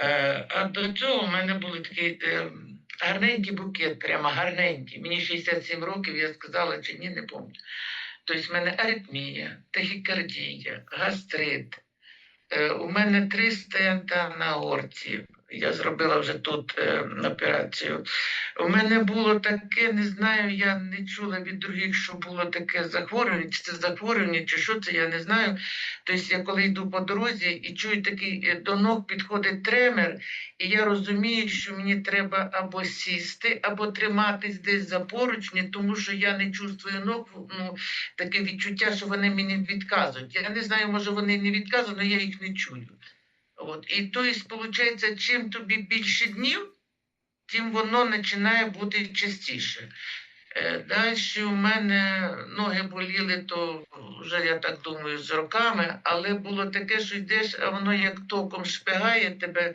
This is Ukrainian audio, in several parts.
Е, а до цього в мене були такі гарненькі гарненький букет, прямо гарненький. Мені 67 років, я сказала чи ні, не пам'ятаю. Тобто в мене аритмія, тахікардія, гастрит. Е, у мене три стента на горці. Я зробила вже тут е, операцію. У мене було таке, не знаю, я не чула від других, що було таке захворювання, чи це захворювання, чи що це, я не знаю. Тобто я коли йду по дорозі і чую такий е, до ног підходить тремер, і я розумію, що мені треба або сісти, або триматись десь за поручні, тому що я не чувствую ног, ну, таке відчуття, що вони мені відказують. Я не знаю, може вони не відказують, але я їх не чую. От. І то есть, виходить, чим тобі більше днів, тим воно починає бути частіше. Е, Далі у мене ноги боліли, то вже я так думаю, з роками, але було таке, що йдеш, а воно як током шпигає тебе.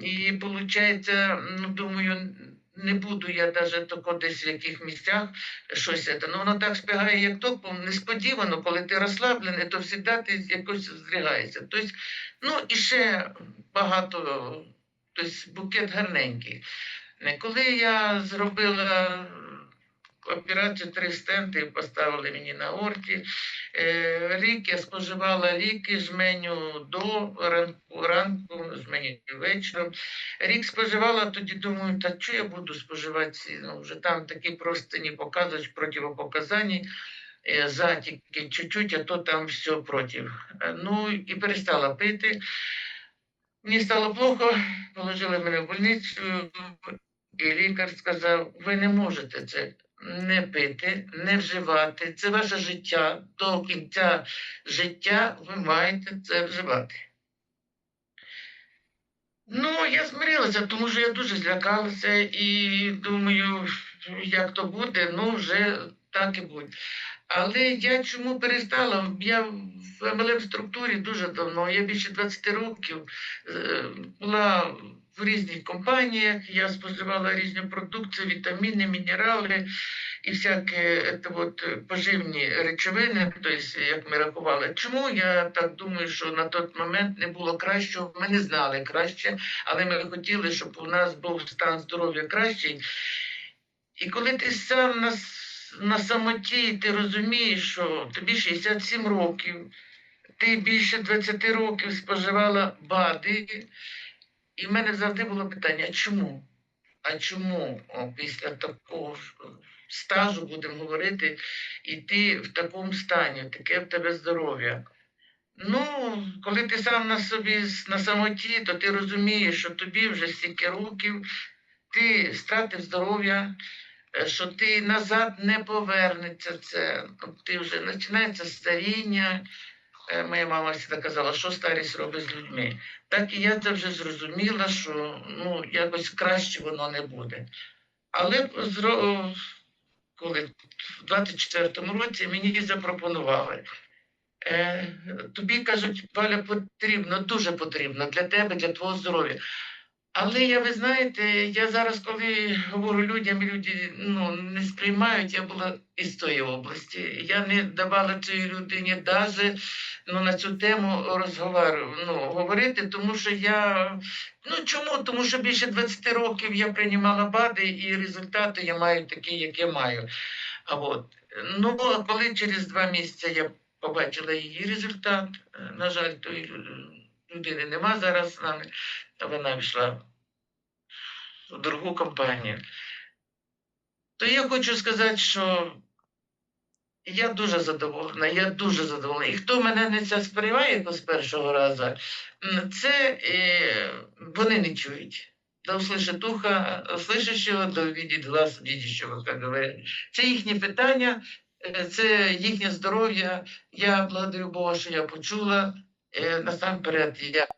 І виходить, ну думаю, не буду я навіть десь в яких місцях щось. це. Ну воно так шпигає, як током, несподівано, коли ти розслаблений, то завжди ти якось здригаєшся. Тобто, ну і ще багато, тобто букет гарненький. Коли я зробила операцію три стенти поставили мені на орті. Е, Рік я споживала ліки, жменю до ранку, ранку, жменю вечором. Рік споживала, тоді думаю, та що я буду споживати? Ну, вже там такі просто не показують противопоказані. е, Затіки чуть-чуть, а то там все проти. Е, Ну і перестала пити. Мені стало плохо, положили мене в больницю, і лікар сказав: ви не можете це не пити, не вживати. Це ваше життя. До кінця життя ви маєте це вживати. Ну, я змирилася, тому що я дуже злякалася і думаю, як то буде, ну вже так і буде. Але я чому перестала? Я в МЛМ структурі дуже давно, я більше 20 років е, була в різних компаніях, я споживала різні продукції, вітаміни, мінерали і всякі це от, е, поживні речовини, тобто, як ми рахували. Чому я так думаю, що на той момент не було кращого? Ми не знали краще, але ми хотіли, щоб у нас був стан здоров'я кращий. І коли ти сам на, с- на самоті, ти розумієш, що тобі 67 років, ти більше 20 років споживала БАДи, і в мене завжди було питання: а чому? А чому після такого стажу, будемо говорити, і ти в такому стані, таке в тебе здоров'я? Ну, коли ти сам на собі на самоті, то ти розумієш, що тобі вже стільки років, ти стратив здоров'я, що ти назад не повернеться це. Ти вже починається старіння. Е, Моя мама завжди казала, що старість робить з людьми. Так і я це вже зрозуміла, що ну, якось краще воно не буде. Але коли в 24-му році мені запропонували. Е, тобі кажуть, Валя, потрібно, дуже потрібно для тебе, для твого здоров'я. Але я, ви знаєте, я зараз, коли говорю людям, люди ну, не сприймають, я була із тої області. Я не давала цій людині навіть ну, на цю тему розговор, ну, говорити, тому що я. Ну чому? Тому що більше 20 років я приймала БАДи, і результати я маю такі, як я маю. А от. Ну, коли через два місяці я побачила її результат, е, на жаль, лю- людини нема зараз з нами, вона пішла в другу компанію. То я хочу сказати, що я дуже задоволена, я дуже задоволена. І хто мене не це сприймає з першого разу, це е, вони не чують. Да услышит ухо слышащего, да увидит глаз видящего, як говорять. Це їхні питання, е, це їхнє здоров'я. Я благодарю Бога, що я почула. e na sam prie tiek